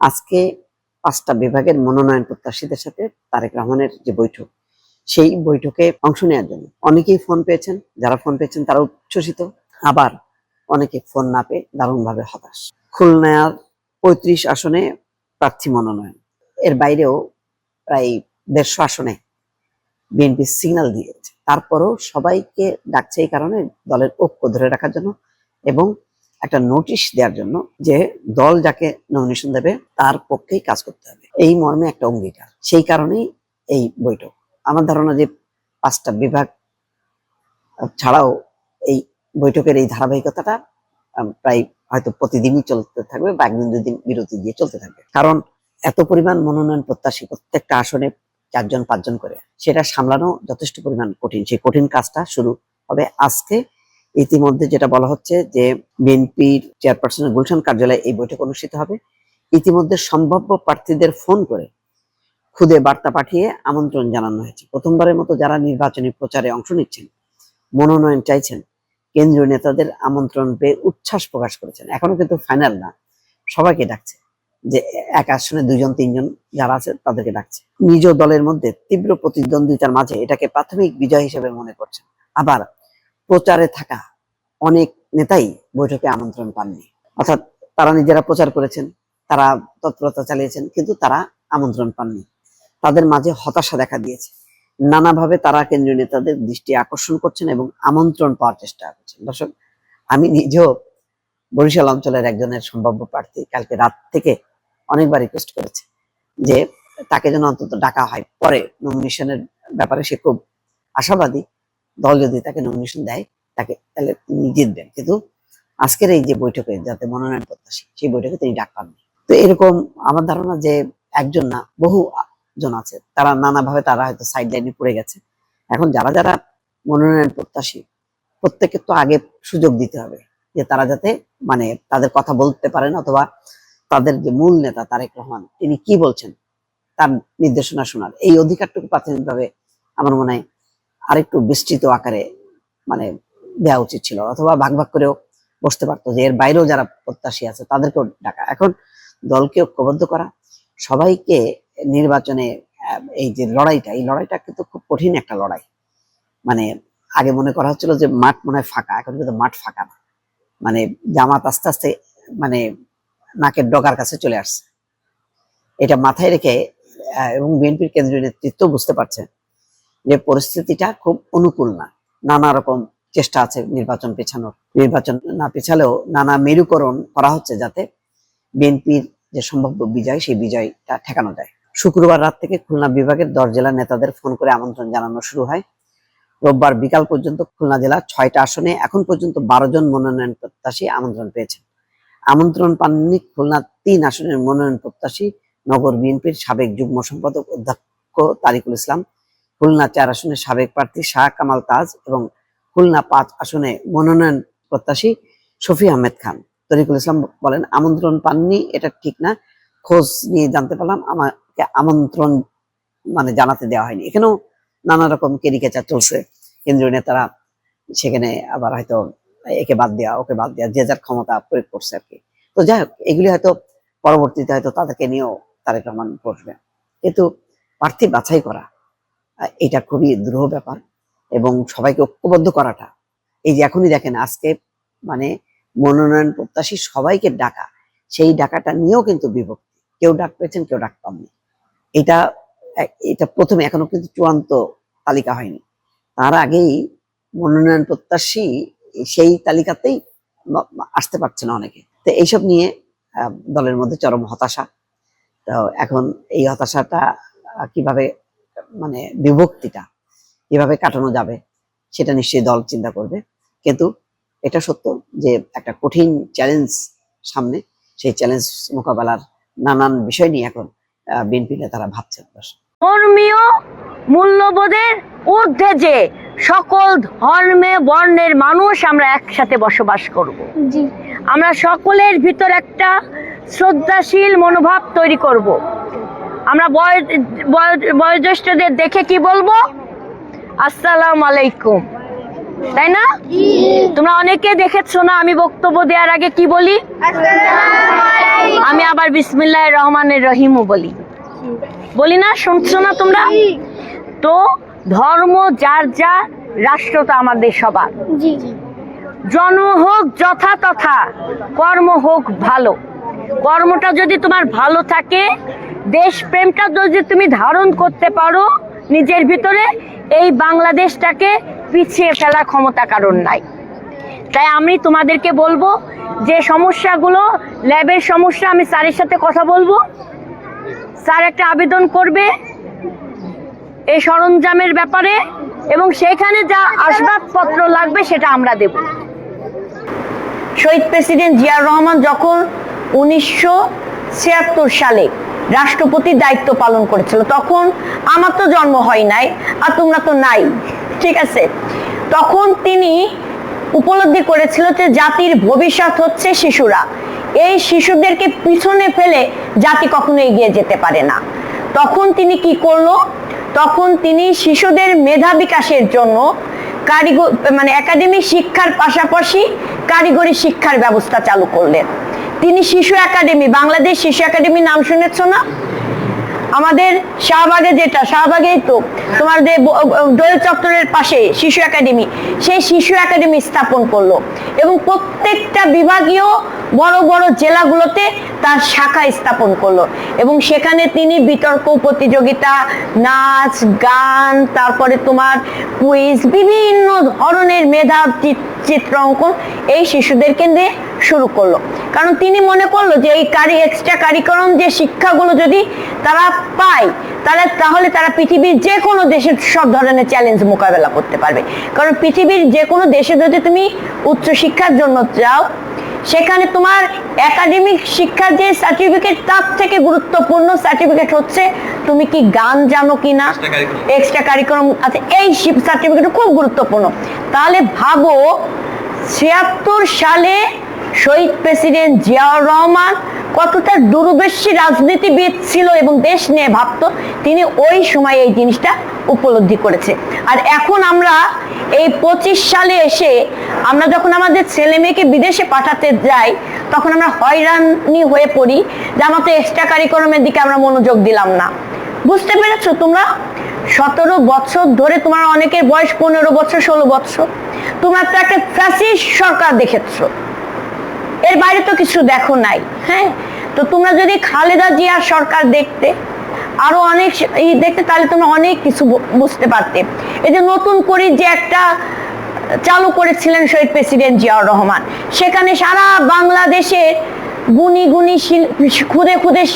আজকে পাঁচটা বিভাগের মনোনয়ন প্রত্যাশীদের সাথে তারেক রহমানের যে বৈঠক, সেই বৈঠকে অংশ নেওয়ার জন্য। অনেকেই ফোন পেয়েছেন, যারা ফোন পেয়েছেন তারা উচ্ছ্বসিত। আবার অনেকে ফোন না পেয়ে দারুণভাবে হতাশ। খুলনার পঁয়ত্রিশ আসনে প্রার্থী মনোনয়ন। এর বাইরেও প্রায় দেড়শো আসনে বিএনপি সিগন্যাল দিয়েছে। তারপরও সবাইকে ডাকছে এই কারণে দলের ঐক্য ধরে রাখার জন্য এবং একটা নোটিশ দেওয়ার জন্য যে দল যাকে নমিনেশন দেবে তার পক্ষেই কাজ করতে হবে। এই মর্মে একটা অঙ্গীকার। সেই কারণেই এই বৈঠক। আমার ধারণা যে পাঁচটা বিভাগ ছাড়াও এই বৈঠকের এই ধারাবাহিকতাটা প্রায় হয়তো প্রতিদিনই চলতে থাকবে বা একদিন দুদিন বিরতি দিয়ে চলতে থাকবে। কারণ এত পরিমাণ মনোনয়ন প্রত্যাশী প্রত্যেকটা আসনে চারজন, পাঁচজন করে, সেটা সামলানো যথেষ্ট পরিমাণ কঠিন। সেই কঠিন কাজটা শুরু হবে আজকে ইতিমধ্যে যেটা বলা হচ্ছে যে বিএনপির চেয়ারপারসনের গুলশান কার্যালয়ে এই বৈঠক অনুষ্ঠিত হবে। ইতিমধ্যে সম্ভাব্য প্রার্থীদের ফোন করে খুদে বার্তা পাঠিয়ে আমন্ত্রণ জানানো হয়েছে। প্রথমবারের মতো যারা নির্বাচনী প্রচারে অংশ নিচ্ছেন, মনোনয়ন চাইছেন, কেন্দ্রীয় নেতাদের আমন্ত্রণ পেয়ে উচ্ছ্বাস প্রকাশ করেছেন। এখনও কিন্তু ফাইনাল না। সবাইকে ডাকছে যে এক আসনে দুজন তিনজন যারা আছে তাদেরকে ডাকছে। নিজ দলের মধ্যে তীব্র প্রতিদ্বন্দ্বিতার মাঝে এটাকে প্রাথমিক বিজয় হিসেবে মনে করছেন। আবার প্রচারে থাকা অনেক নেতাই বৈঠকে আমন্ত্রণ পাননি। অর্থাৎ তারা নিজেরা প্রচার করেছেন, তারা তৎপরতা চালিয়েছেন, কিন্তু তারা আমন্ত্রণ পাননি। তাদের মাঝে হতাশা দেখা দিয়েছে। নানাভাবে তারা কেন্দ্রীয় নেতাদের দৃষ্টি আকর্ষণ করছেন এবং আমন্ত্রণ পাওয়ার চেষ্টা করছেন। দর্শক, আমি নিজেও বরিশাল অঞ্চলের একজনের সম্ভাব্য প্রার্থী কালকে রাত থেকে অনেকবার রিকোয়েস্ট করেছে যে তাকে যেন অন্তত ডাকা হয়। পরে নমিনেশনের ব্যাপারে সে খুব আশাবাদী। দল যদি তাকে নমিনেশন দেয়, তাকে তাহলে তিনি জিতবেন। কিন্তু আজকের এই যে বৈঠকে যাতে মনোনয়ন প্রত্যাশী, সেই বৈঠকে তিনি ডাক পাননি। তো এরকম আমার ধারণা যে একজন না, বহু জন আছে, তারা নানাভাবে তারা হয়তো সাইড লাইনে পড়ে গেছে। এখন যারা যারা মনোনয়ন প্রত্যাশী প্রত্যেকের তো আগে সুযোগ দিতে হবে যে তারা যাতে মানে তাদের কথা বলতে পারেন অথবা তাদের যে মূল নেতা তারেক রহমান, তিনি কি বলছেন, তার নির্দেশনা শোনার। এই অধিকারটুকু প্রাথমিকভাবে আমার মনে হয় আরেকটু বিস্তৃত আকারে মানে দেওয়া উচিত ছিল, অথবা ভাগ ভাগ করেও বসতে পারতো যে এর বাইরেও যারা প্রত্যাশী আছে তাদেরকেও ডাকা। এখন দলকে ঐক্যবদ্ধ করা, সবাইকে নির্বাচনে এই যে লড়াইটা, এই লড়াইটা কিন্তু খুব কঠিন একটা লড়াই। মানে আগে মনে করা হচ্ছিল যে মাঠ মনে হয় ফাঁকা, এখন কিন্তু মাঠ ফাঁকা না। মানে জামাত আস্তে আস্তে মানে নাকের ডগার কাছে চলে আসছে। এটা মাথায় রেখে এবং বিএনপির কেন্দ্রীয় নেতৃত্ব বুঝতে পারছে যে পরিস্থিতিটা খুব অনুকূল না। নানা রকম চেষ্টা আছে নির্বাচন পেছানোর। নির্বাচন না পেছালেও নানা মেরুকরণ করা হচ্ছে যাতে বিএনপির যে সম্ভাব্য বিজয়, সেই বিজয়টা ঠেকানো যায়। শুক্রবার রাত থেকে খুলনা বিভাগের দশ জেলার নেতাদের ফোন করে আমন্ত্রণ জানানো শুরু হয়। রোববার বিকাল পর্যন্ত খুলনা জেলা ছয়টা আসনে এখন পর্যন্ত বারো জন মনোনয়ন প্রত্যাশী আমন্ত্রণ পেয়েছেন। আমন্ত্রণ পাননি খুলনা তিন আসনের মনোনয়ন প্রত্যাশী নগর বিএনপির সাবেক যুগ্ম সম্পাদক অধ্যক্ষ তারিকুল ইসলাম। খুলনা চার আসনের সাবেক প্রার্থী শাহ কামাল তাজ এবং খুলনা পাঁচ আসনে মনোনয়ন প্রত্যাশী শফি আহমেদ খান। তরিকুল ইসলাম বলেন, আমন্ত্রণ পাননি, এটা ঠিক না। খোঁজ নিয়ে জানতে পারলাম, আমাকে আমন্ত্রণ মানে জানাতে দেওয়া হয়নি। এখানেও নানা রকম কেরিকেচার চলছে। কেন্দ্রীয় নেতারা সেখানে আবার হয়তো একে বাদ দেওয়া, ওকে বাদ দেওয়া, যে যার ক্ষমতা প্রয়োগ করছে আর কি। তো যাই হোক, এগুলি হয়তো পরবর্তীতে হয়তো তাদেরকে নিয়েও তারেক রহমান বসবে। কিন্তু প্রার্থী বাছাই করা এটা খুবই দ্রুহ ব্যাপার এবং সবাইকে ঐক্যবদ্ধ করাটা। এই যে এখনই দেখেন, আজকে মানে মনোনয়ন প্রত্যাশী সবাইকে ডাকা, সেই ডাকাটা নিয়েও কিন্তু বিভক্তি। কেউ ডাক পেয়েছেন, কেউ ডাক পাননি। এটা এটা প্রথমে এখনও কিন্তু চূড়ান্ত তালিকা হয়নি। তার আগেই মনোনয়ন প্রত্যাশী সেই তালিকাতেই আসতে পারছে না অনেকে। তো এইসব নিয়ে দলের মধ্যে চরম হতাশা। তো এখন এই হতাশাটা কীভাবে মানে বিভক্তিটা কীভাবে কাটানো যাবে সেটা নিশ্চয়ই দল চিন্তা করবে কিন্তু এটা সত্য যে একটা কঠিন চ্যালেঞ্জ সামনে সেই চ্যালেঞ্জ মোকাবেলার নানান বিষয় নিয়ে এখন বিএনপি নেতারা ভাবছেন ধর্মীয় মূল্যবোধের ঊর্ধ্বে যে সকল ধর্মে বর্ণের মানুষ আমরা একসাথে বসবাস করব। আমরা সকলের ভিতর একটা শ্রদ্ধাশীল মনোভাব তৈরি করব। আমরা বয় বয়- বয়োজ্যেষ্ঠদের দেখে কি বলব? আসসালাম আলাইকুম। তাই না? তোমরা অনেকে দেখেছ না আমি বক্তব্য দেওয়ার আগে কি বলি? আমি আবার বিসমিল্লাহ রহমানের রহিমও বলি। বলি না? শুনছো না তোমরা? তো ধর্ম যার যা রাষ্ট্র তো আমাদের সবার। জন হোক যথা তথা কর্ম হোক ভালো। কর্মটা যদি তোমার ভালো থাকে দেশপ্রেমটা যদি তুমি ধারণ করতে পারো নিজের ভিতরে, এই বাংলাদেশটাকে পিছিয়ে ফেলার ক্ষমতা কারণ নাই। তাই আমি তোমাদেরকে বলব, যে সমস্যাগুলো, ল্যাবের সমস্যা, আমি স্যারের সাথে কথা বলব। স্যার একটা আবেদন করবে এই সরঞ্জামের ব্যাপারে, এবং সেখানে যা আসবাবপত্র লাগবে সেটা আমরা দেব। শহীদ প্রেসিডেন্ট জিয়াউর রহমান যখন উনিশশো ছিয়াত্তর সালে রাষ্ট্রপতির দায়িত্ব পালন করেছিল। তখন আমার তো জন্ম হয় নাই আর তোমরা তো নাই। ঠিক আছে? তখন তিনি উপলব্ধি করেছিল যে জাতির ভবিষ্যৎ হচ্ছে শিশুরা। এই শিশুদেরকে পিছনে ফেলে জাতি কখনো এগিয়ে যেতে পারে না। তখন তিনি কি করল? তখন তিনি শিশুদের মেধা বিকাশের জন্য কারিগর মানে একাডেমিক শিক্ষার পাশাপাশি কারিগরি শিক্ষার ব্যবস্থা চালু করলেন। তিনি শিশু একাডেমি, বাংলাদেশ শিশু একাডেমি নাম শুনেছ না? আমাদের শাহবাগে যেটা, শাহবাগেই তো তোমার যে চত্বরের পাশে শিশু একাডেমি, সেই শিশু একাডেমি স্থাপন করল। এবং প্রত্যেকটা বিভাগীয় বড় বড় জেলাগুলোতে তার শাখা স্থাপন করল। এবং সেখানে তিনি বিতর্ক, প্রতিযোগিতা, নাচ, গান, তারপরে তোমার কুইজ বিভিন্ন ধরনের মেধা চিত্র অঙ্কন এই শিশুদেরকে নিয়ে শুরু করল। কারণ তিনি মনে করল যে এই কারি এক্সট্রা কারিকুলাম যে শিক্ষাগুলো যদি তারা পায়, তাহলে তাহলে তারা পৃথিবীর যে কোনো দেশের সব ধরনের চ্যালেঞ্জ মোকাবেলা করতে পারবে। কারণ পৃথিবীর যে কোনো দেশে যদি তুমি উচ্চ শিক্ষার জন্য যাও সেখানে তোমার একাডেমিক শিক্ষার যে সার্টিফিকেট তার থেকে গুরুত্বপূর্ণ সার্টিফিকেট হচ্ছে তুমি কি গান জানো কি না এক্সট্রা কারিকুলাম আছে। এই সার্টিফিকেট খুব গুরুত্বপূর্ণ। তাহলে ভাবো ছিয়াত্তর সালে শহীদ প্রেসিডেন্ট জিয়াউর রহমান কতটা দূরদর্শী রাজনীতিবিদ ছিল এবং দেশ নিয়ে ভাবতো, তিনি ওই সময় এই জিনিসটা উপলব্ধি করেছে। আর এখন আমরা এই পঁচিশ সালে এসে আমরা যখন আমাদের ছেলে মেয়েকে বিদেশে পাঠাতে যাই, তখন আমরা হয়রানি হয়ে পড়ি যে আমার তো এক্সট্রা কারিকুলামের দিকে আমরা মনোযোগ দিলাম না। বুঝতে পেরেছ তোমরা? সতেরো বছর ধরে তোমার অনেকের বয়স পনেরো বছর, ষোলো বছর। তোমরা তো একটা ফ্যাসিস্ট সরকার দেখেছ। বাইরে তো কিছু দেখো নাই হ্যাঁ? তো তোমরা যদি খালেদা জিয়ার সরকার দেখতে, আরও অনেক ই দেখতে, তাহলে তোমরা অনেক কিছু বুঝতে পারতে। এই যে নতুন করে যে একটা চালু করেছিলেন শহীদ প্রেসিডেন্ট জিয়াউর রহমান, সেখানে সারা বাংলাদেশের গুনি গুনি শিল- খুদে খুদে